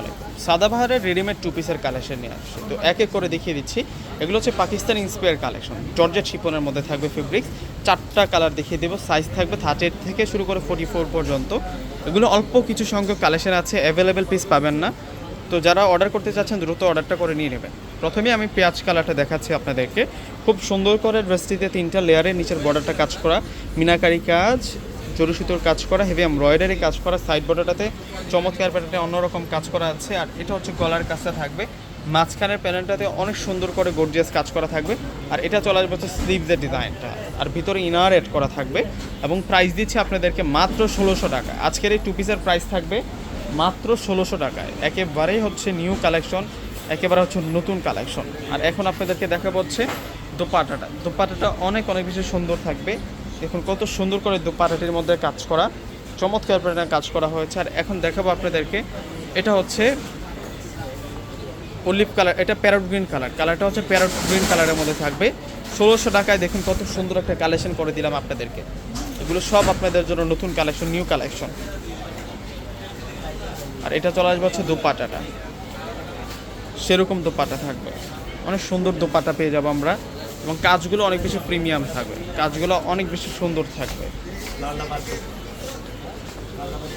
আলাইকুম সাদাবাহারের readymade two পিসের কালেকশন নিয়ে আসছে। তো এক এক করে দেখিয়ে দিচ্ছি। এগুলো হচ্ছে পাকিস্তান ইন্সপায়ার কালেকশন জর্জেট শিপনের মধ্যে থাকবে ফেব্রিক্স চারটা কালার দেখিয়ে দেবো। সাইজ থাকবে থার্টি থেকে শুরু করে ফোর্টি ফোর পর্যন্ত। এগুলো অল্প কিছু সংখ্যক কালেকশন আছে। অ্যাভেলেবেল পিস পাবেন না। তো যারা অর্ডার করতে চাচ্ছেন, দ্রুত অর্ডারটা করে নিয়ে নেবেন। প্রথমে আমি পেঁয়াজ কালারটা দেখাচ্ছি আপনাদেরকে। খুব সুন্দর করে ড্রেসটিতে তিনটা লেয়ারের নিচের বর্ডারটা কাজ করা। মিনাকারি কাজ জরু সুতোর কাজ করা হেভি এমব্রয়ডারি কাজ করা, সাইড বর্ডারটাতে চমৎকার প্যাটার্নে অন্যরকম কাজ করা আছে, আর এটা হচ্ছে গলার কাজটা থাকবে। মাঝখানের প্যানেলটাতে অনেক সুন্দর করে গর্জিয়াস কাজ করা থাকবে, আর এটা চলে আসবে হচ্ছে স্লিভসের ডিজাইনটা আর ভিতরে ইনার এড করা থাকবে, এবং প্রাইস দিচ্ছে আপনাদেরকে মাত্র ষোলোশো টাকা। আজকের এই টু পিসের প্রাইস থাকবে মাত্র ষোলোশো টাকায়। একেবারেই হচ্ছে নিউ কালেকশন একেবারে হচ্ছে নতুন কালেকশন আর এখন আপনাদেরকে দেখা হচ্ছে দোপাটাটা। দোপাটাটা অনেক অনেক বেশি সুন্দর থাকবে। দেখুন, কত সুন্দর করে দোপাটাটির মধ্যে কাজ করা, চমৎকার প্যাটার্নে কাজ করা হয়েছে। আর এখন দেখাবো আপনাদেরকে, এটা হচ্ছে অলিভ কালার এটা প্যারট গ্রিন কালার কালারটা হচ্ছে প্যারট গ্রিন কালারের মধ্যে থাকবে। ষোলোশো টাকায় দেখুন, কত সুন্দর একটা কালেকশন করে দিলাম আপনাদেরকে। এগুলো সব আপনাদের জন্য নতুন কালেকশন নিউ কালেকশন আর এটা চলে আসবে হচ্ছে দোপাটাটা। সেরকম দোপাটা থাকবে। অনেক সুন্দর দোপাটা পেয়ে যাব আমরা। এবং কাজগুলো অনেক বেশি প্রিমিয়াম থাকবে। কাজগুলো অনেক বেশি সুন্দর থাকবে।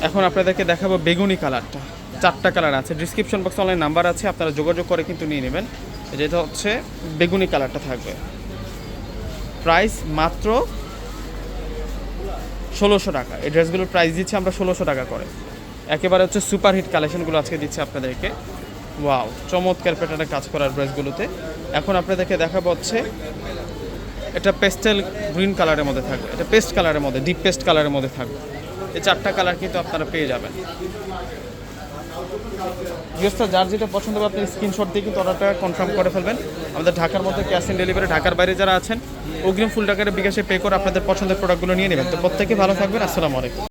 এখন আপনাদেরকে দেখাবো বেগুনি কালারটা। চারটা কালার আছে। ডিসক্রিপশন বক্সে অনলাইন নাম্বার আছে, আপনারা যোগাযোগ করে কিন্তু নিয়ে নেবেন। যেটা হচ্ছে বেগুনি কালারটা থাকবে। প্রাইস মাত্র ষোলোশো টাকা। এই ড্রেসগুলোর প্রাইস দিচ্ছি আমরা ষোলোশো টাকা করে। একেবারে হচ্ছে সুপার হিট কালেকশনগুলো আজকে দিচ্ছে আপনাদেরকে। ওয়াও চমৎকার প্যাটার্নে কাজ করার ড্রেসগুলোতে এখন আপনাদেরকে দেখাবো হচ্ছে এটা পেস্টেল গ্রিন কালারের মধ্যে থাকবে। এটা পেস্ট কালারের মধ্যে, ডিপ পেস্ট কালারের মধ্যে থাকবে। এই চারটা কালার কিন্তু আপনারা পেয়ে যাবেন। জিওসটা যার যেটা পছন্দ হবে আপনি স্ক্রিনশট দিয়ে কিন্তু অর্ডারটা কনফার্ম করে ফেলবেন। আমাদের ঢাকার মধ্যে ক্যাশ অন ডেলিভারি ঢাকার বাইরে যারা আছেন, অগ্রিম ফুল টাকার বিকাশে পে করে আপনাদের পছন্দের প্রোডাক্টগুলো নিয়ে নেবেন। তো প্রত্যেকে ভালো থাকবেন, আসসালামু আলাইকুম।